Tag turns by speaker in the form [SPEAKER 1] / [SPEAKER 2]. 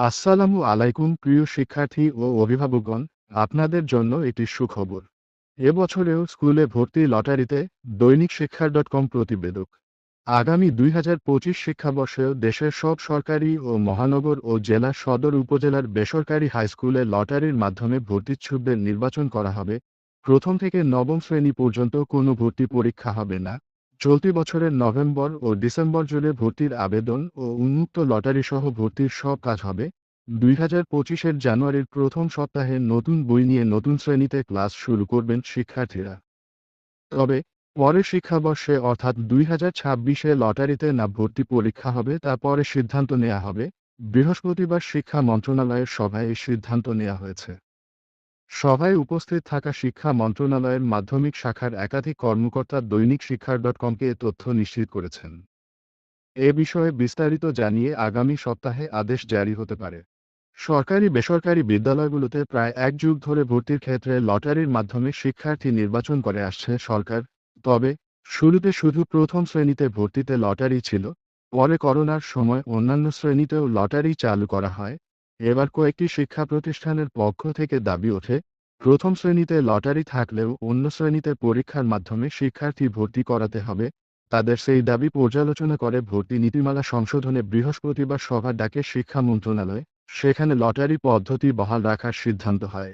[SPEAKER 1] আসসালামু আলাইকুম, প্রিয় শিক্ষার্থী ও অভিভাবকগণ। আপনাদের জন্য একটি সুখবর। এবছরেও স্কুলে ভর্তি লটারিতে দৈনিক শিক্ষা ডট কম প্রতিবেদক। আগামী দুই হাজার পঁচিশ শিক্ষাবর্ষেও দেশের সব সরকারি ও মহানগর ও জেলা সদর উপজেলার বেসরকারি হাইস্কুলে লটারির মাধ্যমে ভর্তিচ্ছুকদের নির্বাচন করা হবে। প্রথম থেকে নবম শ্রেণি পর্যন্ত কোনো ভর্তি পরীক্ষা হবে না। চলতি বছরের নভেম্বর ও ডিসেম্বর জুড়ে ভর্তির আবেদন ও উন্মুক্ত লটারি সহ ভর্তির সব কাজ হবে। দুই হাজার পঁচিশের জানুয়ারির প্রথম সপ্তাহে নতুন বই নিয়ে নতুন শ্রেণীতে ক্লাস শুরু করবেন শিক্ষার্থীরা। তবে পরের শিক্ষাবর্ষে অর্থাৎ দুই হাজার ছাব্বিশে লটারিতে না ভর্তি পরীক্ষা হবে, তা পরে সিদ্ধান্ত নেওয়া হবে। বৃহস্পতিবার শিক্ষা মন্ত্রণালয়ের সভায় এই সিদ্ধান্ত নেওয়া হয়েছে। সভায় উপস্থিত থাকা শিক্ষা মন্ত্রণালয়ের মাধ্যমিক শাখার একাধিক কর্মকর্তা দৈনিক শিক্ষার ডট কমকে এ তথ্য নিশ্চিত করেছেন। এ বিষয়ে বিস্তারিত জানিয়ে আগামী সপ্তাহে আদেশ জারি হতে পারে। সরকারি বেসরকারি বিদ্যালয়গুলোতে প্রায় এক যুগ ধরে ভর্তির ক্ষেত্রে লটারির মাধ্যমে শিক্ষার্থী নির্বাচন করে আসছে সরকার। তবে, শুরুতে শুধু প্রথম শ্রেণীতে ভর্তিতে লটারি ছিল, পরে করোনার সময় অন্যান্য শ্রেণীতেও লটারি চালু করা হয়। এবার কয়েকটি শিক্ষা প্রতিষ্ঠানের পক্ষ থেকে দাবি ওঠে, প্রথম শ্রেণীতে লটারি থাকলেও অন্য শ্রেণীতে পরীক্ষার মাধ্যমে শিক্ষার্থী ভর্তি করাতে হবে। তাদের সেই দাবি পর্যালোচনা করে ভর্তি নীতিমালা সংশোধনে বৃহস্পতিবার সভা ডাকে শিক্ষা মন্ত্রণালয়, সেখানে লটারি পদ্ধতি বহাল রাখার সিদ্ধান্ত হয়।